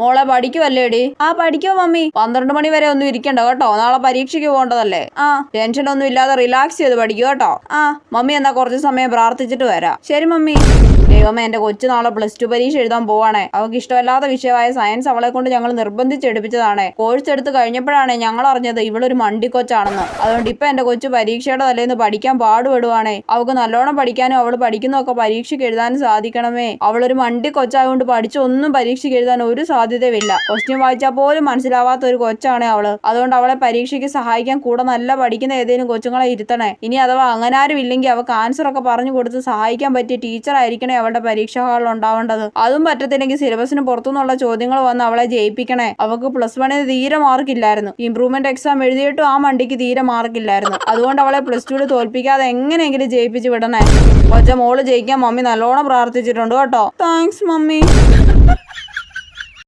മോളെ പഠിക്കുവല്ലേടി? ആ പഠിക്കോ മമ്മി. പന്ത്രണ്ട് മണി വരെ ഒന്നും ഇരിക്കണ്ട കേട്ടോ. നാളെ പരീക്ഷയ്ക്ക് പോകേണ്ടതല്ലേ? ആ ടെൻഷൻ ഒന്നും ഇല്ലാതെ റിലാക്സ് ചെയ്ത് പഠിക്കൂ കേട്ടോ. ആ മമ്മി എന്നാ കുറച്ച് സമയം പ്രാർത്ഥിച്ചിട്ട് വരാം. ശരി മമ്മി. ദൈവമേ എന്റെ കൊച്ചു നാളെ പ്ലസ് ടു പരീക്ഷ എഴുതാൻ പോവാണേ. അവൾക്ക് ഇഷ്ടമല്ലാത്ത വിഷയമായ സയൻസ് അവളെ കൊണ്ട് ഞങ്ങൾ നിർബന്ധിച്ചെടുപ്പിച്ചതാണ് കോഴ്സ് എടുത്ത് കഴിഞ്ഞപ്പോഴാണ് ഞങ്ങൾ അറിഞ്ഞത് ഇവളൊരു മണ്ടിക്കൊച്ചാണെന്ന്. അതുകൊണ്ട് ഇപ്പൊ എന്റെ കൊച്ചു പരീക്ഷയുടെ തലേന്ന് പഠിക്കാൻ പാടുപെടുവാണേ. അവൾക്ക് നല്ലോണം പഠിക്കാനും അവൾ പഠിക്കുന്നതൊക്കെ പരീക്ഷയ്ക്ക് എഴുതാനും സാധിക്കണമേ. അവളൊരു മണ്ടി കൊച്ചായതുകൊണ്ട് പഠിച്ചൊന്നും പരീക്ഷയ്ക്ക് എഴുതാൻ ഒരു സാധ്യതയുമില്ല ക്വസ്റ്റ്യൻ വായിച്ചാൽ പോലും മനസ്സിലാവാത്ത ഒരു കൊച്ചാണ് അവൾ. അതുകൊണ്ട് അവളെ പരീക്ഷയ്ക്ക് സഹായിക്കാൻ കൂടെ നല്ല പഠിക്കുന്ന ഏതെങ്കിലും കൊച്ചുങ്ങളെ ഇരുത്തണേ. ഇനി അഥവാ അങ്ങനെ ആരും ഇല്ലെങ്കിൽ അവൾക്ക് ആൻസർ ഒക്കെ പറഞ്ഞു കൊടുത്ത് സഹായിക്കാൻ പറ്റിയ ടീച്ചർ ആയിരിക്കണേ അവളുടെ പരീക്ഷാ ഹാളിൽ ഉണ്ടാവേണ്ടത്. അതും പറ്റത്തില്ലെങ്കിൽ സിലബസിന് പുറത്തുനിന്നുള്ള ചോദ്യങ്ങൾ വന്ന് അവളെ ജയിപ്പിക്കണേ. അവൾക്ക് പ്ലസ് വണ്ണിന് തീരെ മാർക്കില്ലായിരുന്നു ഇംപ്രൂവ്മെന്റ് എക്സാം എഴുതിയിട്ടും ആ മണ്ടിക്ക് തീരെ മാർക്കില്ലായിരുന്നു അതുകൊണ്ട് അവളെ പ്ലസ് ടുവിൽ തോൽപ്പിക്കാതെ എങ്ങനെയെങ്കിലും ജയിപ്പിച്ച് വിടണേ. കൊച്ച മോൾ ജയിക്കാൻ മമ്മി നല്ലോണം പ്രാർത്ഥിച്ചിട്ടുണ്ട് കേട്ടോ. Thanks mummy.